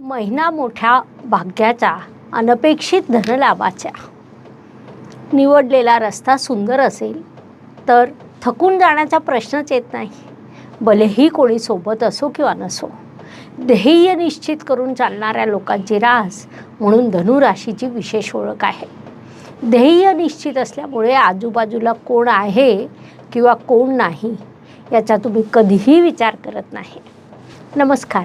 महिना मोठ्या भाग्याचा अनपेक्षित धनलाभाच्या. निवडलेला रस्ता सुंदर असेल तर थकून जाण्याचा प्रश्नच येत नाही. भलेही कोणी सोबत असो किंवा नसो ध्येय निश्चित करून चालणाऱ्या लोकांची रास म्हणून धनुराशीची विशेष ओळख आहे. ध्येय निश्चित असल्यामुळे आजूबाजूला कोण आहे किंवा कोण नाही याचा तुम्ही कधीही विचार करत नाही. नमस्कार.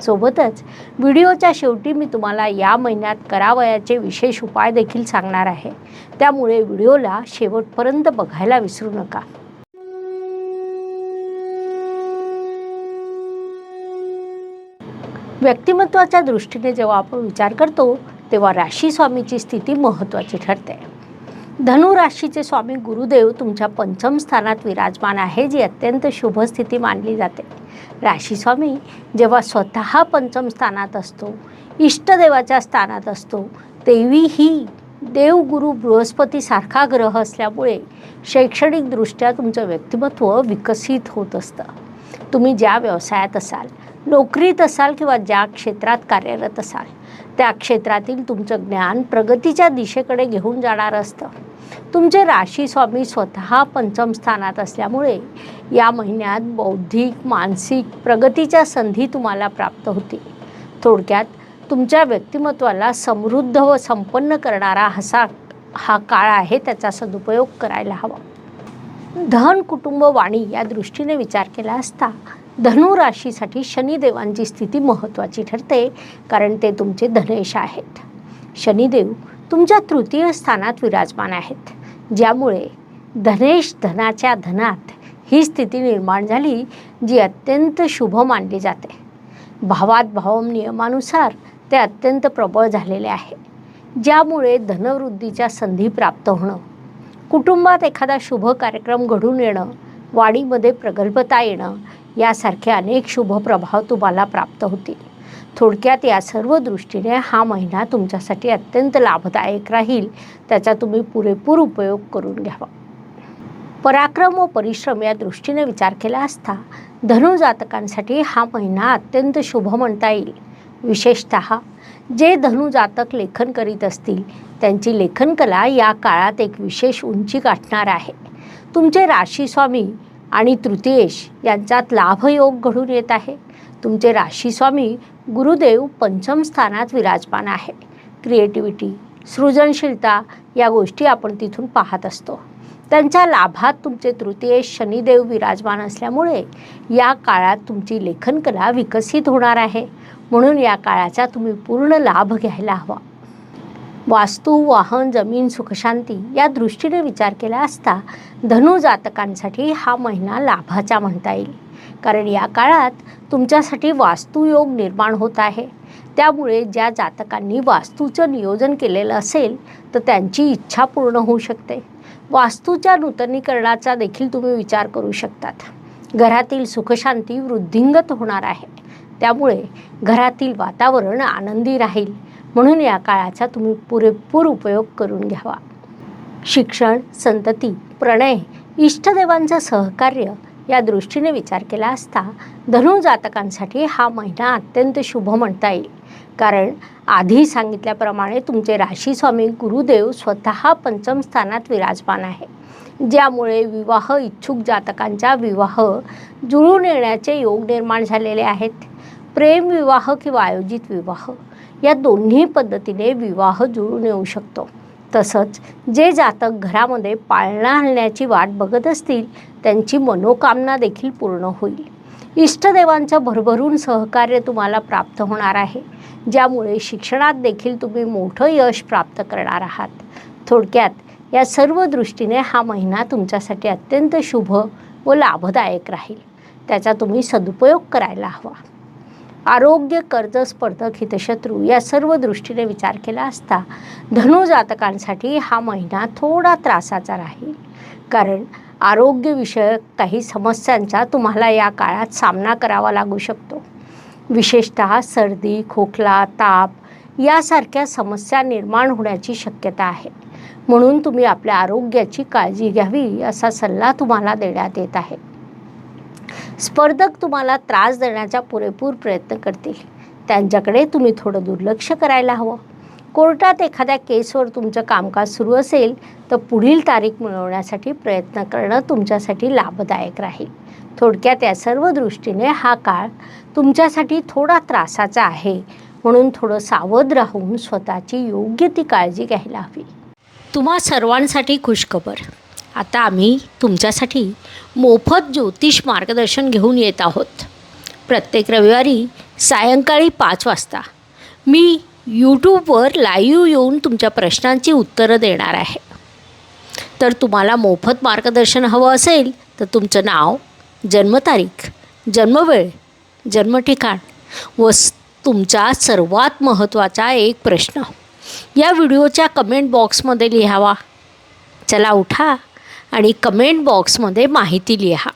सोबतच व्हिडिओच्या शेवटी मी तुम्हाला या महिन्यात करावयाचे विशेष उपाय देखील सांगणार आहे. त्यामुळे व्हिडिओला शेवटपर्यंत बघायला विसरू नका. व्यक्तिमत्वाच्या दृष्टीने जेव्हा आपण विचार करतो तेव्हा राशी स्वामीची स्थिती महत्त्वाची ठरते. धनु राशीचे स्वामी गुरुदेव तुमच्या पंचम स्थानात विराजमान आहे जी अत्यंत शुभ स्थिती मानली जाते. राशी स्वामी जेव्हा स्वतः पंचम स्थानात असतो इष्टदेवाच्या स्थानात असतो तेवीही देवगुरु बृहस्पतीसारखा ग्रह असल्यामुळे शैक्षणिकदृष्ट्या तुमचं व्यक्तिमत्व विकसित होत असतं. तुम्ही ज्या व्यवसायात असाल नोकरीत असाल किंवा ज्या क्षेत्रात कार्यरत असाल त्या क्षेत्रातील तुमचं ज्ञान प्रगतीच्या दिशेकडे घेऊन जाणारं असतं. तुमचे राशी स्वामी स्वतः पंचम स्थानात असल्यामुळे या महिन्यात बौद्धिक मानसिक प्रगतीच्या संधी तुम्हाला प्राप्त होतील. थोडक्यात तुमच्या व्यक्तिमत्वाला समृद्ध व संपन्न करणारा हसा हा काळ आहे त्याचा सदुपयोग करायला हवा. धन कुटुंब वाणी या दृष्टीने विचार केला असता धनु राशीसाठी शनिदेवांची स्थिती महत्त्वाची ठरते कारण ते तुमचे धनेश आहेत. शनिदेव तुमच्या तृतीय स्थानात विराजमान आहेत. ज्यामुळे धनेश धनाच्या धनात ही स्थिती निर्माण झाली जी अत्यंत शुभ मानली जाते. भावात भावम नियमानुसार ते अत्यंत प्रबळ झालेले आहे. ज्यामुळे धनवृद्धीच्या संधी प्राप्त होणं कुटुंबात एखादा शुभ कार्यक्रम घडून येणं वाढीमध्ये प्रगल्भता येणं यासारखे अनेक शुभ प्रभाव तुम्हाला प्राप्त होतील. थोडक्यात या सर्व दृष्टीने हा महिना तुमच्यासाठी अत्यंत लाभदायक राहील. त्याचा तुम्ही पुरेपूर उपयोग करून घ्यावा. पराक्रम व परिश्रम या दृष्टीने विचार केला असता धनुजातकांसाठी हा महिना अत्यंत शुभ म्हणता येईल. विशेषत जे धनुजातक लेखन करीत असतील त्यांची लेखनकला या काळात एक विशेष उंची गाठणार आहे. तुमचे राशीस्वामी आणि तृतीयेश यांच्यात लाभयोग घडून येत आहे. तुमचे राशीस्वामी गुरुदेव पंचम स्थानात विराजमान आहे. क्रिएटिव्हिटी सृजनशीलता या गोष्टी आपण तिथून पाहत असतो. त्यांच्या लाभात तुमचे तृतीय शनिदेव विराजमान असल्यामुळे या काळात तुमची लेखनकला विकसित होणार आहे. म्हणून या काळाचा तुम्ही पूर्ण लाभ घ्यायला हवा. वास्तू वाहन जमीन सुखशांती या दृष्टीने विचार केला असता धनु जातकांसाठी हा महिना लाभाचा म्हणता येईल. कारण या काळात तुमच्यासाठी वास्तुयोग निर्माण होत आहे. त्यामुळे ज्या जातकांनी वास्तूचं नियोजन केलेलं असेल तर त्यांची इच्छा पूर्ण होऊ शकते. वास्तूच्या नूतनीकरणाचा देखील तुम्ही विचार करू शकतात. घरातील सुखशांती वृद्धिंगत होणार आहे. त्यामुळे घरातील वातावरण आनंदी राहील. म्हणून या काळाचा तुम्ही पुरेपूर उपयोग करून घ्यावा. शिक्षण संतती प्रणय इष्टदेवांचं सहकार्य या दृष्टीने विचार केला असता धनु जातकांसाठी हा महिना अत्यंत शुभ म्हणता येईल. कारण आधी सांगितल्याप्रमाणे तुमचे राशी स्वामी गुरुदेव स्वतः पंचम स्थानात विराजमान आहे. ज्यामुळे विवाह इच्छुक जातकांच्या विवाह जुळून येण्याचे योग निर्माण झालेले आहेत. प्रेम विवाह किंवा आयोजित विवाह या दोन्ही पद्धतीने विवाह जुळून येऊ शकतो. तसंच जे जातक घरामध्ये पाळणा हलण्याची वाट बघत असतील त्यांची मनोकामना देखील पूर्ण होईल. इष्टदेवांचं भरभरून सहकार्य तुम्हाला प्राप्त होणार आहे ज्यामुळे शिक्षणात देखील तुम्ही मोठं यश प्राप्त करणार आहात. थोडक्यात या सर्व दृष्टीने हा महिना तुमच्यासाठी अत्यंत शुभ व लाभदायक राहील. त्याचा तुम्ही सदुपयोग करायला हवा. आरोग्य कर्ज स्पर्धक हितशत्रू या सर्व दृष्टीने विचार केला असता धनु जातकांसाठी हा महिना थोडा त्रासाचा राहील. कारण आरोग्यविषयक काही समस्यांचा तुम्हाला या काळात सामना करावा लागू शकतो. विशेषतः सर्दी खोकला ताप यासारख्या समस्या निर्माण होण्याची शक्यता आहे. म्हणून तुम्ही आपल्या आरोग्याची काळजी घ्यावी असा सल्ला तुम्हाला देण्यात येत आहे. स्पर्धक तुम्हाला त्रास देण्याचा पुरेपूर प्रयत्न करतील. त्यांच्याकडे तुम्ही थोडं दुर्लक्ष करायला हवं. कोर्टात एखाद्या केसवर तुमचं कामकाज सुरू असेल तर पुढील तारीख मिळवण्यासाठी प्रयत्न करणं तुमच्यासाठी लाभदायक राहील. थोडक्यात या सर्व दृष्टीने हा काळ तुमच्यासाठी थोडा त्रासाचा आहे. म्हणून थोडं सावध राहून स्वतःची योग्य ती काळजी घ्यायला हवी. तुम्हा सर्वांसाठी खुशखबर. आता आम्ही तुमच्यासाठी मोफत ज्योतिष मार्गदर्शन घेऊन येत आहोत. प्रत्येक रविवारी सायंकाळी पाच वाजता मी यूट्यूबवर लाईव्ह येऊन तुमच्या प्रश्नांची उत्तरं देणार आहे. तर तुम्हाला मोफत मार्गदर्शन हवं असेल तर तुमचं नाव जन्मतारीख जन्मवेळ जन्मठिकाण व तुमचा सर्वात महत्त्वाचा एक प्रश्न या व्हिडिओच्या कमेंट बॉक्समध्ये लिहावा. चला उठा. आणि कमेंट बॉक्समध्ये माहिती लिहा.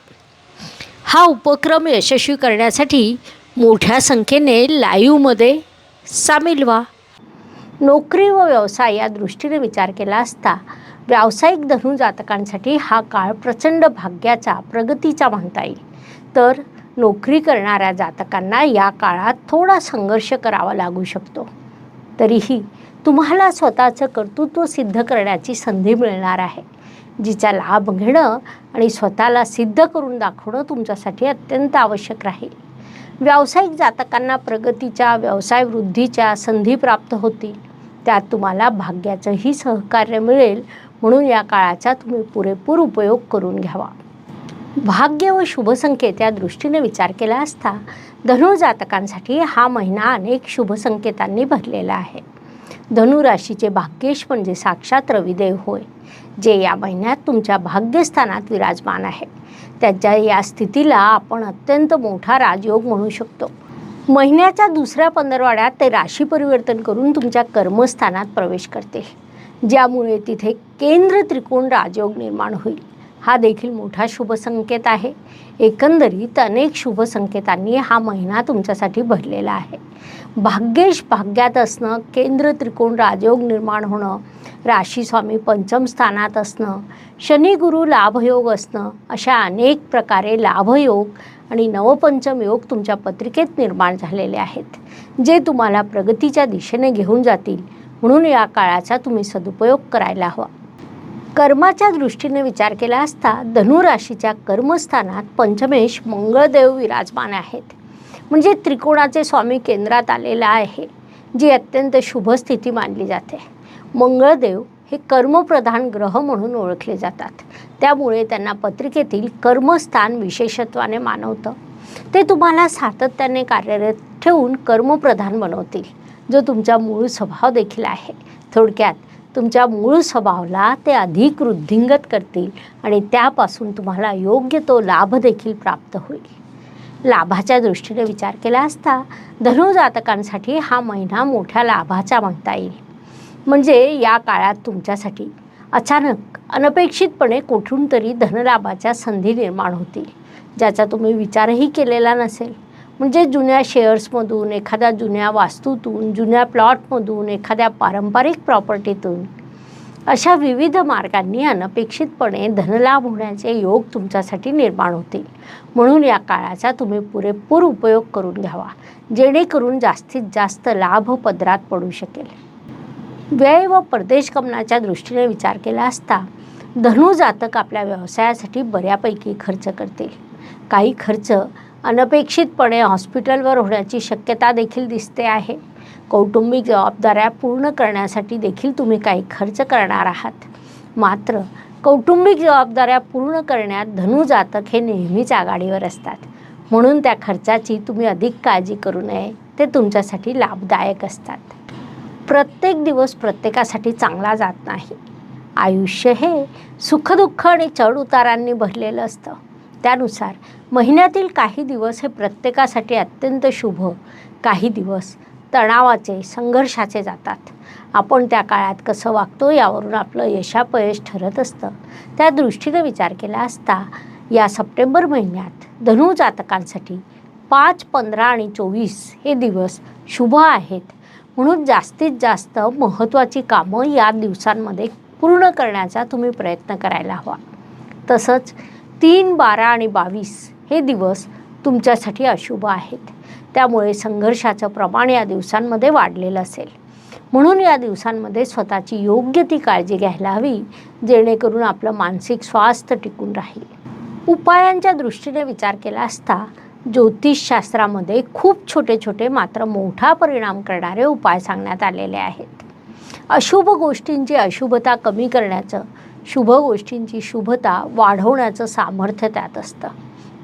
हा उपक्रम यशस्वी करण्यासाठी मोठ्या संख्येने लाईव्हमध्ये सामील व्हा. नोकरी व व्यवसाय या दृष्टीने विचार केला असता व्यावसायिक धनु जातकांसाठी हा काळ प्रचंड भाग्याचा प्रगतीचा म्हणता येईल. तर नोकरी करणाऱ्या जातकांना या काळात थोडा संघर्ष करावा लागू शकतो. तरीही तुम्हाला स्वतःचं कर्तृत्व सिद्ध करण्याची संधी मिळणार आहे. जिचा लाभ घेणं आणि स्वतःला सिद्ध करून दाखवणं तुमच्यासाठी अत्यंत आवश्यक राहील. व्यावसायिक जातकांना प्रगतीच्या व्यवसाय वृद्धीच्या संधी प्राप्त होतील. त्यात तुम्हाला भाग्याचंही सहकार्य मिळेल. म्हणून या काळाचा तुम्ही पुरेपूर उपयोग करून घ्यावा. भाग्य व शुभसंकेत या दृष्टीने विचार केला असता धनु जातकांसाठी हा महिना अनेक शुभसंकेतांनी भरलेला आहे. धनुराशीचे भाग्येश म्हणजे साक्षात रविदेव होय जे या महिन्यात तुमच्या भाग्यस्थानात विराजमान आहे. त्याच्या या स्थितीला आपण अत्यंत मोठा राजयोग म्हणू शकतो. महिन्याच्या दुसऱ्या पंधरवाड्यात ते राशी परिवर्तन करून तुमच्या कर्मस्थानात प्रवेश करते ज्यामुळे तिथे केंद्र त्रिकोण राजयोग निर्माण होईल. हा देखील मोठा शुभ संकेत आहे. एकंदरीत अनेक शुभ संकेतांनी हा महिना तुमच्यासाठी भरलेला आहे. भाग्येश भाग्यात असणं केंद्र त्रिकोण राजयोग निर्माण होणं राशी स्वामी पंचम स्थानात असणं शनी गुरु लाभयोग असणं अशा अनेक प्रकारे लाभयोग आणि नवपंचम योग तुमच्या पत्रिकेत निर्माण झालेले आहेत. जे तुम्हाला प्रगतीच्या दिशेने घेऊन जातील म्हणून या काळाचा तुम्ही सदुपयोग करायला हवा. कर्माच्या दृष्टीने विचार केला असता धनुराशीच्या कर्मस्थानात पंचमेश मंगळदेव विराजमान आहेत. म्हणजे त्रिकोणाचे स्वामी केंद्रात आलेला आहे जी अत्यंत शुभ स्थिती मानली जाते. मंगळदेव हे कर्मप्रधान ग्रह म्हणून ओळखले जातात. त्यामुळे त्यांना पत्रिकेतील कर्मस्थान विशेषत्वाने मानवतं. ते तुम्हाला सातत्याने कार्यरत ठेवून कर्मप्रधान बनवतील जो तुमचा मूळ स्वभाव देखील आहे. थोडक्यात तुमच्या मूळ स्वभावला ते अधिक वृद्धिंगत करतील आणि त्यापासून तुम्हाला योग्य तो लाभ देखील प्राप्त होईल. लाभाच्या दृष्टीने विचार केला असता धनुजातकांसाठी हा महिना मोठ्या लाभाचा म्हणता येईल. म्हणजे या काळात तुमच्यासाठी अचानक अनपेक्षितपणे कुठून तरी धनलाभाच्या संधी निर्माण होतील ज्याचा तुम्ही विचारही केलेला नसेल. म्हणजे जुन्या शेअर्समधून एखाद्या जुन्या वास्तूतून जुन्या प्लॉटमधून एखाद्या पारंपरिक प्रॉपर्टीतून अशा विविध मार्गांनी अनपेक्षितपणे धनलाभ होण्याचे योग तुमच्यासाठी निर्माण होतील. म्हणून या काळाचा तुम्ही पुरेपूर उपयोग करून घ्यावा जेणेकरून जास्तीत जास्त लाभ पदरात पडू शकेल. व्यय व परदेश गमनाच्या दृष्टीने विचार केला असता धनु जातक आपल्या व्यवसायासाठी बऱ्यापैकी खर्च करतील. काही खर्च अनपेक्षितपणे हॉस्पिटलवर होण्याची शक्यता देखील दिसते आहे. कौटुंबिक जबाबदाऱ्या पूर्ण करण्यासाठी देखील तुम्ही काही खर्च करणार आहात. मात्र कौटुंबिक जबाबदाऱ्या पूर्ण करण्यात धनु जातक हे नेहमीच आघाडीवर असतात. म्हणून त्या खर्चाची तुम्ही अधिक काळजी करू नये. ते तुमच्यासाठी लाभदायक असतात. प्रत्येक दिवस प्रत्येकासाठी चांगला जात नाही. आयुष्य हे सुखदुःख आणि चढउतारांनी भरलेलं असतं. त्यानुसार महिन्यातील काही दिवस हे प्रत्येकासाठी अत्यंत शुभ. काही दिवस तणावाचे संघर्षाचे जातात. आपण त्या काळात कसं वागतो यावरून आपलं यशापयश ठरत असतं. त्या दृष्टीने विचार केला असता या सप्टेंबर महिन्यात धनु जातकांसाठी पाच पंधरा आणि चोवीस हे दिवस शुभ आहेत. म्हणून जास्तीत जास्त महत्त्वाची कामं या दिवसांमध्ये पूर्ण करण्याचा तुम्ही प्रयत्न करायला हवा. तसंच तीन बारा आणि बावीस हे दिवस तुमच्यासाठी अशुभ आहेत. त्यामुळे संघर्षाचं प्रमाण या दिवसांमध्ये वाढलेलं असेल. म्हणून या दिवसांमध्ये स्वतःची योग्य ती काळजी घ्यायला हवी जेणेकरून आपलं मानसिक स्वास्थ्य टिकून राहील. उपायांच्या दृष्टीने विचार केला असता ज्योतिषशास्त्रामध्ये खूप छोटे छोटे मात्र मोठा परिणाम करणारे उपाय सांगण्यात आलेले आहेत. अशुभ गोष्टींची अशुभता कमी करण्याचं शुभ गोष्टींची शुभता वाढवण्याचं सामर्थ्य त्यात असतं.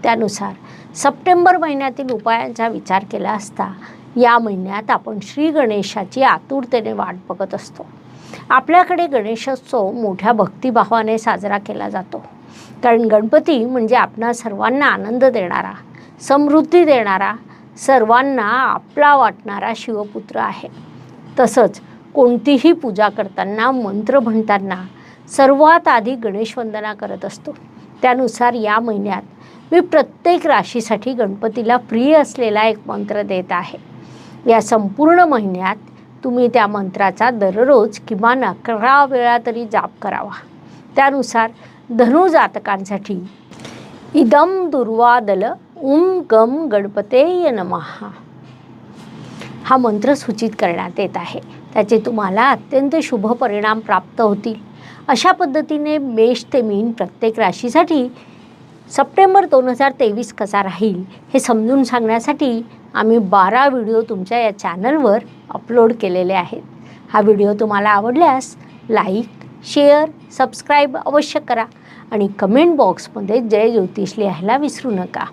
त्यानुसार सप्टेंबर महिन्यातील उपायांचा विचार केला असता या महिन्यात आपण श्री गणेशाची आतुरतेने वाट बघत असतो. आपल्याकडे गणेशोत्सव मोठ्या भक्तिभावाने साजरा केला जातो. कारण गणपती म्हणजे आपणा सर्वांना आनंद देणारा समृद्धी देणारा सर्वांना आपला वाटणारा शिवपुत्र आहे. तसंच कोणतीही पूजा करताना मंत्र म्हणताना सर्वात आधी गणेशवंदना करत असतो. त्यानुसार या महिन्यात मी प्रत्येक राशीसाठी गणपतीला प्रिय असलेला एक मंत्र देत आहे. या संपूर्ण महिन्यात तुम्ही त्या मंत्राचा दररोज किमान अकरा वेळा तरी जाप करावा. त्यानुसार धनु जातकांसाठी इदम दुर्वादल उम गम गणपतेय नमहा हा मंत्र सूचित करण्यात येत आहे. त्याचे तुम्हाला अत्यंत शुभ परिणाम प्राप्त होतील. अशा पद्धतीने मेष ते मीन प्रत्येक राशीसाठी सप्टेंबर दोन हजार तेवीस कसा राहील हे समजून सांगण्यासाठी आम्ही बारा व्हिडिओ तुमच्या या चॅनलवर अपलोड केलेले आहेत. हा व्हिडिओ तुम्हाला आवडल्यास लाईक शेअर सबस्क्राईब अवश्य करा आणि कमेंट बॉक्समध्ये जय ज्योतिष लिहायला विसरू नका.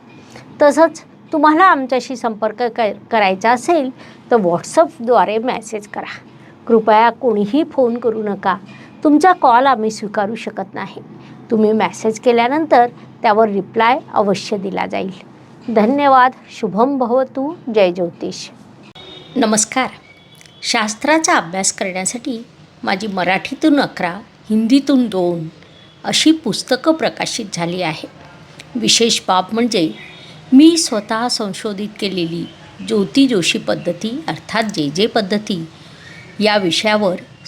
तसंच तुम्हाला आमच्याशी संपर्क क करायचा असेल तर व्हॉट्सअपद्वारे मॅसेज करा. कृपया कोणीही फोन करू नका. तुमचा कॉल आम्ही स्वीकारू शकत नाही. तुम्ही मॅसेज केल्यानंतर त्यावर रिप्लाय अवश्य दिला जाईल. धन्यवाद. शुभम भवतू. जय ज्योतिष. नमस्कार. शास्त्राचा अभ्यास करण्यासाठी माझी मराठीतून अकरा हिंदीतून दोन अशी पुस्तकं प्रकाशित झाली आहे विशेष बाब म्हणजे मी स्वतः संशोधित केलेली ज्योती जोशी पद्धती अर्थात जे जे पद्धती या विषयावर